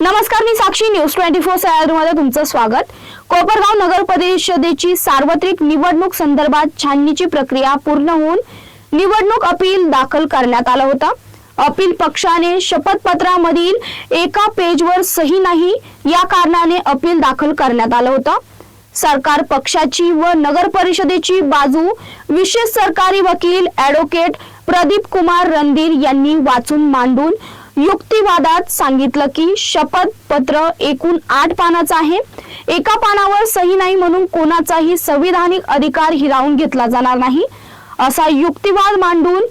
नमस्कार मी Sakshi. News twenty फोरमध्ये तुमचं स्वागत. कोपरगाव नगर परिषदेची सार्वत्रिक निवडणूक संदर्भात छाननीची प्रक्रिया पूर्ण होऊन निवडणूक अपील दाखल करण्यात आला होता. अपील पक्षाने शपथपत्रामधील एका पेजवर सही नाही या कारणाने अपील दाखल करण्यात आलं होतं. सरकार पक्षाची व नगर परिषदेची बाजू विशेष सरकारी वकील ऍडव्होकेट प्रदीप कुमार रणधीर यांनी वाचून मांडून युक्तिवादात सांगितलं की शपथ पत्र एकूण आठ पानाचं आहे. एका पानावर सही नाही म्हणून कोणाचाही संविधानिक अधिकार हिरावून घेतला जाणार नाही. असा युक्तिवाद मांडून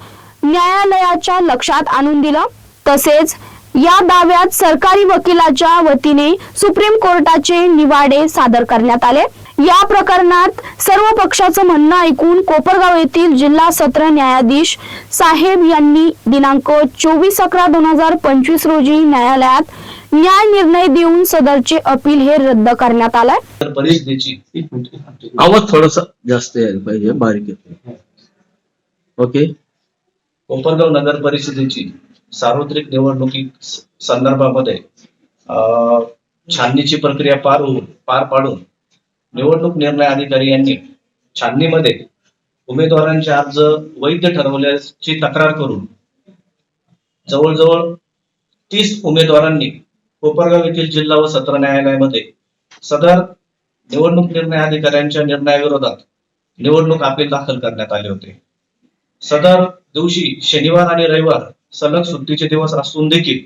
न्यायालयाच्या लक्षात आणून दिलं. तसेच या दाव्यात सरकारी वकिलाच्या वतीने सुप्रीम कोर्टाचे निवाडे सादर करण्यात आले. या प्रकरणात सर्व पक्षाचं म्हणणं ऐकून कोपरगाव येथील जिल्हा सत्र न्यायाधीश साहेब यांनी दिनांक चोवीस अकरा दोन हजार पंचवीस रोजी न्यायालयात न्याय निर्णय देऊन सदरचे अपील हे रद्द करण्यात आलंय. तर परिषदेची आवाज थोडासा जास्त यायला पाहिजे बारीक येतो ओके? कोपरगाव नगर परिषदेची सार्वत्रिक निवडणुकी संदर्भामध्ये छाननीची प्रक्रिया पार होऊन पार पाडून निवडणूक निर्णय अधिकारी यांनी छाननीमध्ये उमेदवारांचे अर्ज वैध ठरवल्याची तक्रार करून जवळजवळ तीस उमेदवारांनी कोपरगाव येथील जिल्हा व सत्र न्यायालयामध्ये सदर निवडणूक निर्णय अधिकाऱ्यांच्या निर्णयाविरोधात निवडणूक अपील दाखल करण्यात आले होते. सदर दिवशी शनिवार आणि रविवार सलग सुट्टीचे दिवस असून देखील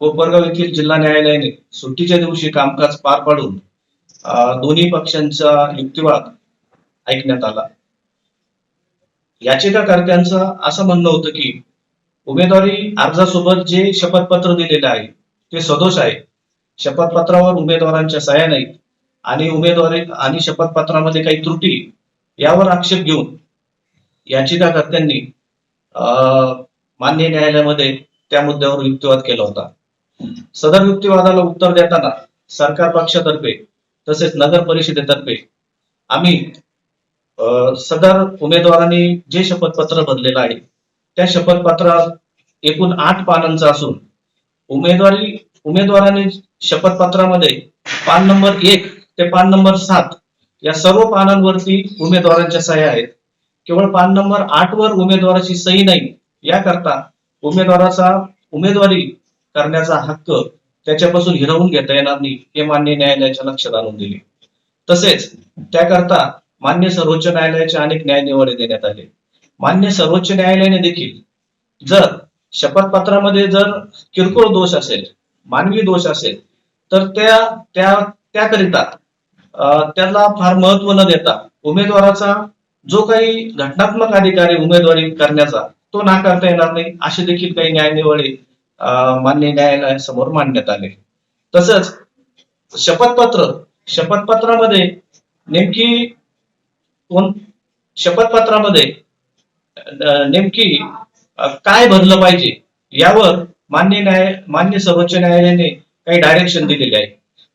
कोपरगाव येथील जिल्हा न्यायालयाने सुट्टीच्या दिवशी कामकाज पार पाडून दोन्ही पक्षांचा युक्तिवाद ऐकण्यात आला. याचिकाकर्त्यांचं असं म्हणणं होतं की उमेदवारी अर्जासोबत जे शपथपत्र दिलेलं आहे ते सदोष आहे. शपथपत्रावर उमेदवारांच्या सह्या नाहीत. आणि उमेदवारी आणि शपथपत्रामध्ये काही त्रुटी यावर आक्षेप घेऊन याचिकाकर्त्यांनी अं, मान्य न्यायालयामध्ये त्या मुद्द्यावर युक्तिवाद केला होता. सदर युक्तिवादाला उत्तर देताना सरकार पक्षातर्फे तसेच नगर परिषदेतर्फे आम्ही अं, सदर उमेदवारांनी जे शपथपत्र भरलेलं आहे त्या शपथपत्रात एकूण आठ पानांचं असून उमेदवारी उमेदवारांनी शपथपत्रामध्ये पान नंबर एक ते पान नंबर सात या सर्व पानांवरती उमेदवारांच्या सह्या आहेत. केवळ पान नंबर आठ वर उमेदवाराची सही नाही याकरता उमेदवाराचा उमेदवारी करण्याचा हक्क त्याच्यापासून हिरवून घेता येणार नाही हे मान्य न्यायालयाच्या लक्षात आणून दिले. तसेच त्याकरता मान्य सर्वोच्च न्यायालयाचे अनेक न्यायनिवाडे देण्यात आले. मान्य सर्वोच्च न्यायालयाने देखील जर शपथपत्रामध्ये जर किरकोळ दोष असेल मानवी दोष असेल तर त्या त्या त्याकरिता त्याला फार महत्त्व न देता उमेदवाराचा जो काही घटनात्मक अधिकारी उमेदवारी करण्याचा तो नाकारता येणार नाही असे देखील काही न्यायनिवाडे मान्य न्यायालयासमोर मांडण्यात आले. तसंच शपथपत्र शपथपत्रामध्ये नेमकी कोण शपथपत्रामध्ये नेमकी काय भरलं पाहिजे यावर मान्य न्याय मान्य सर्वोच्च न्यायालयाने काही डायरेक्शन दिलेले आहे.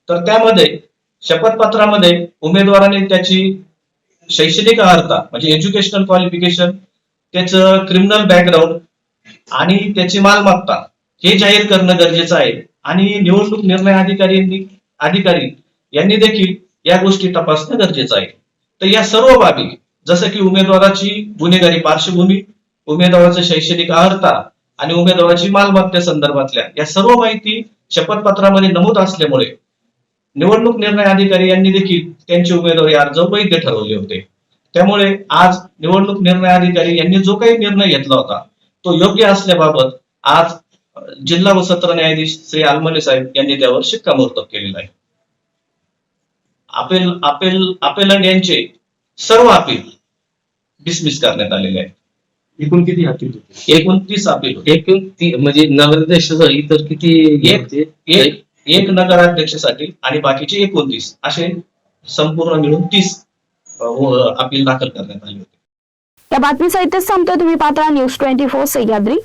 तर त्यामध्ये शपथपत्रामध्ये उमेदवाराने त्याची शैक्षणिक अर्हता म्हणजे एज्युकेशनल क्वालिफिकेशन त्याचं क्रिमिनल बॅकग्राऊंड आणि त्याची मालमत्ता हे जाहीर करणं गरजेचं आहे. आणि निवडणूक निर्णय अधिकारी अधिकारी यांनी देखील या गोष्टी तपासणं गरजेचं आहे. तर या सर्व बाबी जसं की उमेदवाराची गुन्हेगारी पार्श्वभूमी उमेदवाराचं शैक्षणिक अर्हता आणि उमेदवाराची मालमत्ते संदर्भातल्या या सर्व माहिती शपथपत्रामध्ये नमूद असल्यामुळे निवडणूक निर्णय अधिकारी यांनी देखील त्यांचे उमेदवारी अर्ज वैध ठरवले होते. त्यामुळे आज निवडणूक निर्णय अधिकारी यांनी जो काही निर्णय घेतला होता तो योग्य असल्याबाबत आज जिल्हा व सत्र न्यायाधीश श्री आलमले साहेब यांनी त्यावर शिक्कामोर्तब केलेला आहे. अपेल अपेल अपेलंट यांचे सर्व अपील डिसमिस करण्यात आलेले आहे एकूण किती अपील होते? एकूण तीस अपील होते. एकूण ती म्हणजे नगराध्यक्षाचा इतर किती एक. एक एक नगराध्यक्षासाठी आणि बाकीचे एकोणतीस असे संपूर्ण मिळून तीस अपील दाखल करण्यात आले होते. या बातमीसहित थांबतोय तुम्ही Patra news twenty four Sahyadri.